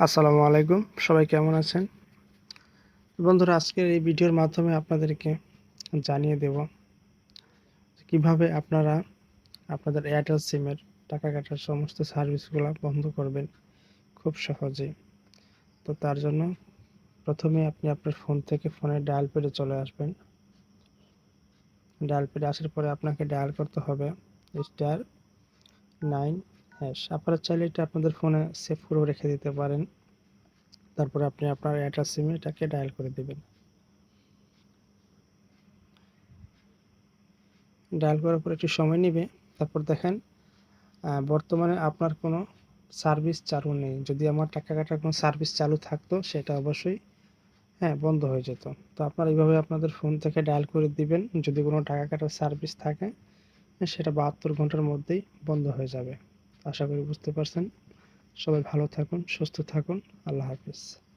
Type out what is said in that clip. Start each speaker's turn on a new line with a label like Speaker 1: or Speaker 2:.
Speaker 1: আসসালামু আলাইকুম। সবাই কেমন আছেন? বন্ধুরা, আজকের এই ভিডিওর মাধ্যমে আপনাদেরকে জানিয়ে দেব কীভাবে আপনারা আপনাদের এয়ারটেল সিমের টাকা কাটার সমস্ত সার্ভিসগুলো বন্ধ করবেন খুব সহজেই। তো তার জন্য প্রথমে আপনি আপনার ফোন থেকে ফোনে ডায়াল পেডে চলে আসবেন। ডায়াল পেডে আসার পরে আপনাকে ডায়াল করতে হবে স্টার নাইন হ্যাশ আপনারা চাইলে এটা আপনাদের ফোনে সেভ করে রেখে দিতে পারেন। তারপরে আপনি আপনার এয়ারটেল সিমে এটাকে ডায়াল করে দেবেন। ডায়াল করার পর একটু সময় নেবে। তারপর দেখেন বর্তমানে আপনার কোনো সার্ভিস চালু নেই। যদি আমার টাকা কাটার কোনো সার্ভিস চালু থাকতো, সেটা অবশ্যই হ্যাঁ বন্ধ হয়ে যেত। তো আপনারা এইভাবে আপনাদের ফোন থেকে ডায়াল করে দিবেন। যদি কোনো টাকা কাটার সার্ভিস থাকে, সেটা বাহাত্তর ঘণ্টার মধ্যেই বন্ধ হয়ে যাবে। আশা করি বুঝতে পারছেন। সবাই ভালো থাকুন সুস্থ থাকুন। আল্লাহ হাফিজ।